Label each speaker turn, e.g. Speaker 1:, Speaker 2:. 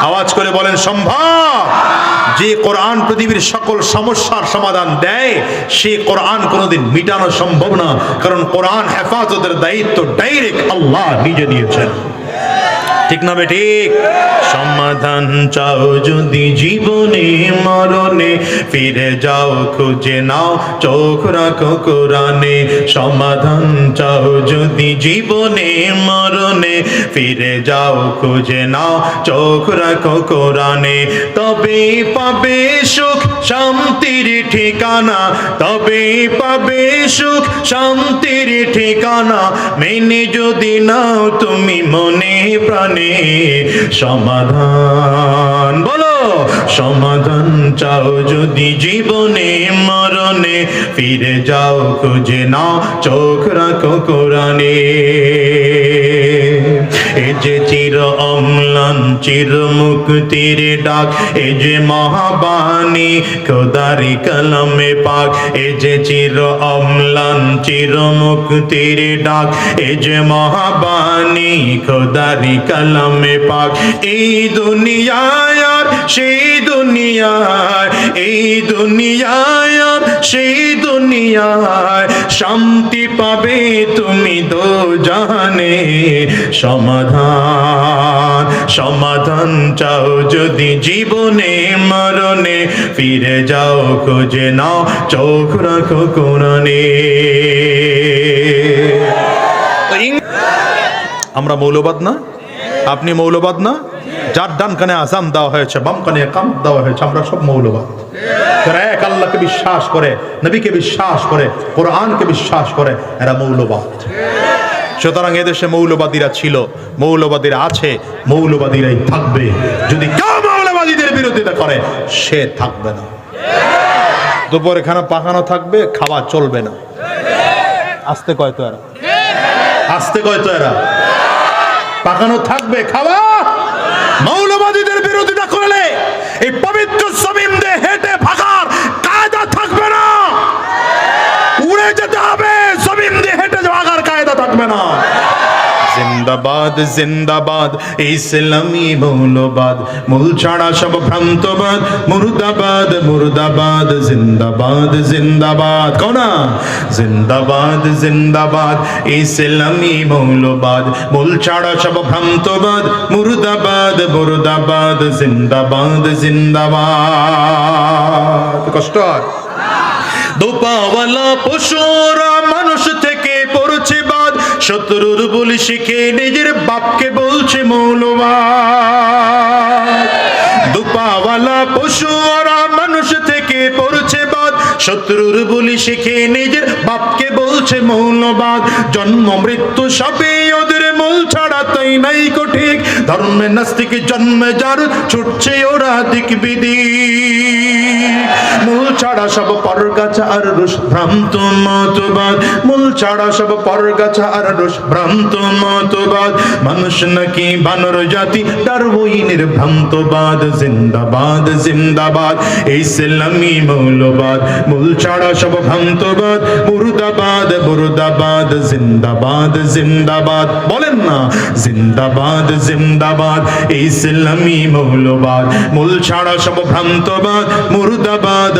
Speaker 1: আওয়াজ করে বলেন, সম্ভব। যে কোরআন পৃথিবীর সকল সমস্যার সমাধান দেয়, সে কোরআন কোনোদিন মিটানো সম্ভব না। কারণ কোরআন হেফাজতের দায়িত্ব ডাইরেক্ট আল্লাহ নিজে দিয়েছেন ঠিক না ঠিক? সমাধান চাও যদি জীবনে, মরণে, ফিরে যাও, খুঁজে নাও, চোখ রাখো কোরআনে। সমাধান চাও যদি জীবনে, মরণে, ফিরে যাও, খুঁজে নাও, চোখ রাখো কোরআনে। তবে পাবে সুখ, শান্তির ঠিকানা। তবে পাবে সুখ, শান্তির ঠিকানা। মেনে যদি নাও তুমি মনে প্রাণে সমাধান। বলো সমাধান চাও যদি জীবনে মরণে ফিরে যাও খুঁজে নাও চোখ রাখো কোরআনে। এ যে চির অম্লান, চির মুক্তির ডাক, এ যে মহাবাণী, খোদারি কলমে পাক, এ যে চির অম্লান, চির মুক্তির ডাক, এ যে মহাবাণী, খোদারি কলমে পাক। এই দুনিয়ায় আর সেই দুনিয়ায়, এই দুনিয়ায় আর সেই দুনিয়ায় শান্তি পাবে তুমি দো জানে সমাধান সমাধান চাও যদি জীবনে, মরণে। ফিরে যাও, খুঁজে নাও, চোখ রাখো কোরআনে। আমরা মৌলবাদ না? আপনি মৌলবাদ না? যার ডান কানে আজান দেওয়া হয়েছে, বাম কানে কাম দেওয়া হয়েছে, আমরা সব মৌলবাদ। যারা এক আল্লাহকে বিশ্বাস করে, নবীকে বিশ্বাস করে, কোরআনকে বিশ্বাস করে, এরা মৌলবাদ। সুতরাং এদেশে মৌলবাদীরা ছিল, মৌলবাদীরা আছে, মৌলবাদীরাই থাকবে। যদি কেউ মৌলবাদীদের বিরোধিতা করে, সে থাকবে না। দুপুরে খানা পাকানো থাকবে, খাওয়া চলবে না। আসতে কয় তো এরা? আসতে কয় তো এরা? পাকানো থাকবে, খাওয়া? মৌলবাদীদের বিরোধিতা করলে এই পবিত্র দিয়ে হেঁটে ভাগার কায়দা থাকবে না উড়ে যেতে হবে জমিন দিয়ে হেঁটে ভাগার থাকবে না। জিন্দাবাদ জিন্দাবাদ, ইসলামী মৌলবাদ। মূল ছাড়া সব ভ্রান্তবাদ। মুর্দাবাদ মুর্দাবাদ, জিন্দাবাদ জিন্দাবাদ। কোনা জিন্দাবাদ জিন্দাবাদ, ইসলামী মৌলবাদ। মূল ছাড়া সব ভ্রান্তবাদ। মুর্দাবাদ মুর্দাবাদ, জিন্দাবাদ জিন্দাবাদ। কষ্ট দোপাওয়ালা পশুরা মানুষ থেকে পড়ছে বাদ শত্রুর বলি শিখে নিজের বাপকে বলছে মৌলবাদ। দোপাওয়ালা পশুরা মানুষ থেকে পড়ছে বাদ। শত্রুর বলি শিখে নিজের বাপকে বলছে মৌলবাদ। জন্ম মৃত্যু সবই ওদের মূল ছাড়া তাই নাই ঠিক। ধর্মে নাস্তিক জন্মে যার ছুটছে ওরা দিক বিদি মূল ছাড়া সব পরগাছা আর রুশ ভ্রান্ত মতবাদ। মূল ছাড়া সব পরগাছা আর রুশ ভ্রান্ত মতবাদ। মানুষ নাকি বানর জাতি জিন্দাবাদ জিন্দাবাদ মৌলবাদ। মূল ছাড়া সব ভ্রান্তবাদ, মুর্দাবাদ মুর্দাবাদ, জিন্দাবাদ জিন্দাবাদ। বলেন না, জিন্দাবাদ জিন্দাবাদ মৌলবাদ। মূল ছাড়া সব ভ্রান্তবাদ, মুর্দাবাদ